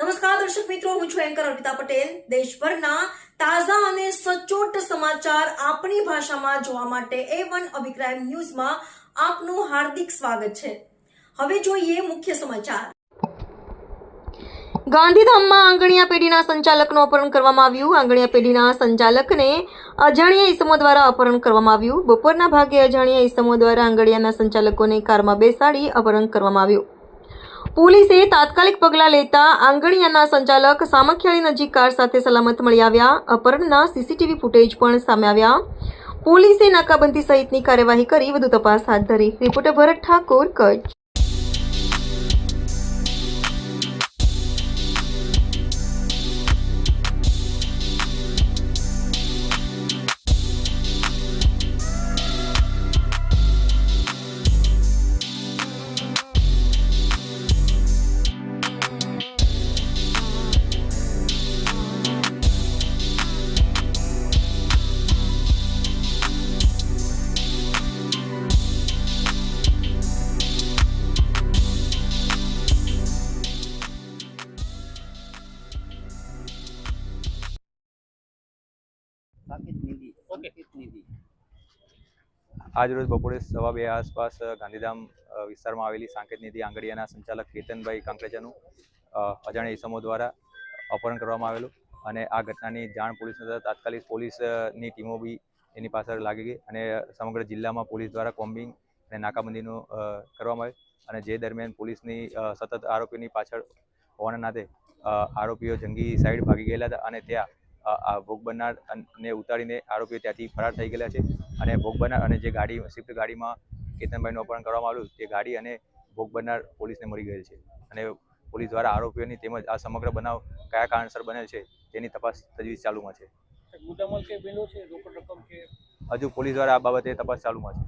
નમસ્કાર, દર્શક મિત્રો, હું છું એન્કર અર્પિતા પટેલ. દેશભરના તાજા અને સચોટ સમાચાર આપણી ભાષામાં જોવા માટે એ વન અભિપ્રાય ન્યૂઝમાં આપનું હાર્દિક સ્વાગત છે. હવે જોઈએ મુખ્ય સમાચાર. ગાંધીધામમાં આંગણિયા પેઢીના સંચાલકનું અપહરણ કરવામાં આવ્યું. આંગણિયા પેઢીના સંચાલકને અજાણ્યા ઈસમો દ્વારા અપહરણ કરવામાં આવ્યું. બપોરના ભાગે અજાણ્યા ઈસમો દ્વારા આંગણિયાના સંચાલકોને કારમાં બેસાડી અપહરણ કરવામાં આવ્યું. પોલીસે તાત્કાલિક પગલાં લેતા આંગણિયાના સંચાલક સામખિયાળી નજીક કાર સાથે સલામત મળી આવ્યા. અપહરણના સીસીટીવી ફૂટેજ પણ સામે આવ્યા. પોલીસે નાકાબંધી સહિતની કાર્યવાહી કરી વધુ તપાસ હાથ ધરી. રિપોર્ટર ભરત ઠાકોર કચ્છ. આજરોજ બપોરે સવા બે આસપાસ ગાંધીધામ વિસ્તારમાં આવેલી સાંકેત નિધિ આંગડિયાના સંચાલક કેતનભાઈ કાંકરેજાનું અજાણ્યા ઇસમો દ્વારા અપહરણ કરવામાં આવેલું અને આ ઘટનાની જાણ પોલીસને થતાં તાત્કાલિક પોલીસની ટીમો બી એની પાછળ લાગી ગઈ અને સમગ્ર જિલ્લામાં પોલીસ દ્વારા કોમ્બિંગ અને નાકાબંધીનું કરવામાં આવ્યું અને જે દરમિયાન પોલીસની સતત આરોપીની પાછળ હોવાના નાતે આરોપીઓ જંગી સાઈડ ભાગી ગયેલા હતા અને ત્યાં આ ભોગ બનનાર ને ઉતારીને આરોપીઓ ત્યાંથી ફરાર થઈ ગયેલા છે અને ભોગ બનનાર અને જે ગાડી સ્વિફ્ટ ગાડીમાં કેતનભાઈનું અપહરણ કરવામાં આવ્યું તે ગાડી અને ભોગ બનનાર પોલીસને મળી ગયેલ છે. અને પોલીસ દ્વારા આરોપીઓની તેમજ આ સમગ્ર બનાવ કયા કારણસર બનેલ છે તેની તપાસ તજવીજ ચાલુમાં છે. હજુ પોલીસ દ્વારા આ બાબતે તપાસ ચાલુમાં છે.